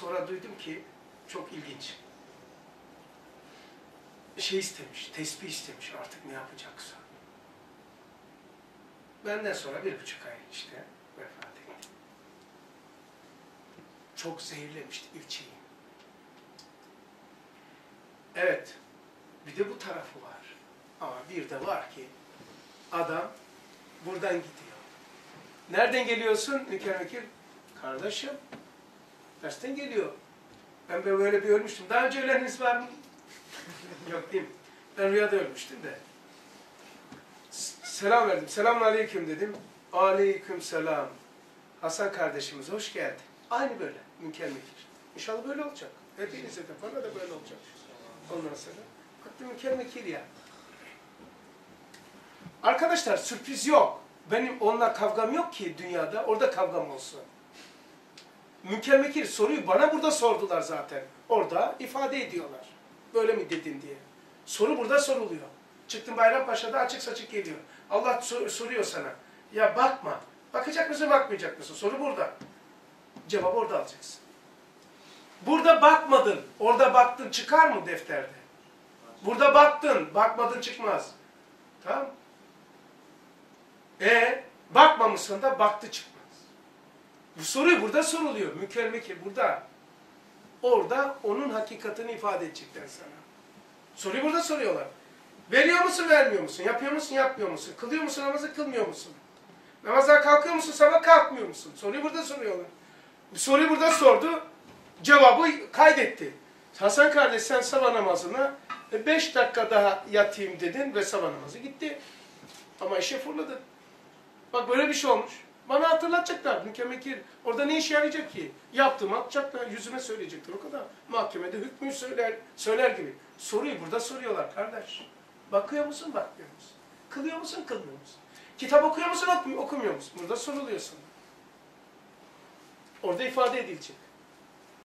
Sonra duydum ki çok ilginç. Şey istemiş, tesbih istemiş artık ne yapacaksa. Benden sonra bir buçuk ay işte vefat etti. Çok zehirlemişti ilçeyi. Evet, bir de bu tarafı var. Ama bir de var ki adam buradan gidiyor. Nereden geliyorsun Mükemmekil? Kardeşim, dersten geliyor. Ben böyle bir ölmüştüm. Daha önce öleniniz var mı? Yok değil? Ben rüyada ölmüştüm de. Selam verdim. Selamun aleyküm dedim. Aleyküm selam. Hasan kardeşimiz hoş geldin. Aynı böyle. Mükemmel. İnşallah böyle olacak. Hepinize de bana da böyle olacak. Ondan sonra. Baktım mükemmel ya. Arkadaşlar sürpriz yok. Benim onunla kavgam yok ki dünyada. Orada kavgam olsun. Mükemmekir soruyu bana burada sordular zaten. Orada ifade ediyorlar. Böyle mi dedin diye. Soru burada soruluyor. Çıktın Bayrampaşa'da açık saçık geliyor. Allah sor- soruyor sana. Ya bakma. Bakacak mısın bakmayacak mısın? Soru burada. Cevabı orada alacaksın. Burada bakmadın. Orada baktın çıkar mı defterde? Burada baktın. Bakmadın çıkmaz. Tamam E bakmamışsın da baktı çıkmaz. Bu soruyu burada soruluyor. Mükemmekir burada. Orada onun hakikatini ifade edecekler sana. Soruyu burada soruyorlar. Veriyor musun, vermiyor musun? Yapıyor musun, yapmıyor musun? Kılıyor musun, namazı kılmıyor musun? Namaza kalkıyor musun, sabah kalkmıyor musun? Soruyu burada soruyorlar. Bu soruyu burada sordu, cevabı kaydetti. Hasan kardeş sen sabah namazına 5 dakika daha yatayım dedin ve sabah namazı gitti. Ama işe fırladın. Bak böyle bir şey olmuş. Bana hatırlatacaklar. Mükemmekir. Orada ne işe yarayacak ki? Yaptığımı atacaklar. Yüzüme söyleyecekler. O kadar. Mahkemede hükmü söyler, söyler gibi. Soruyu burada soruyorlar kardeş. Bakıyor musun, bakmıyor musun? Kılıyor musun, kılmıyor musun? Kitap okuyor musun, okumuyor, musun? Burada soruluyor sana. Orada ifade edilecek.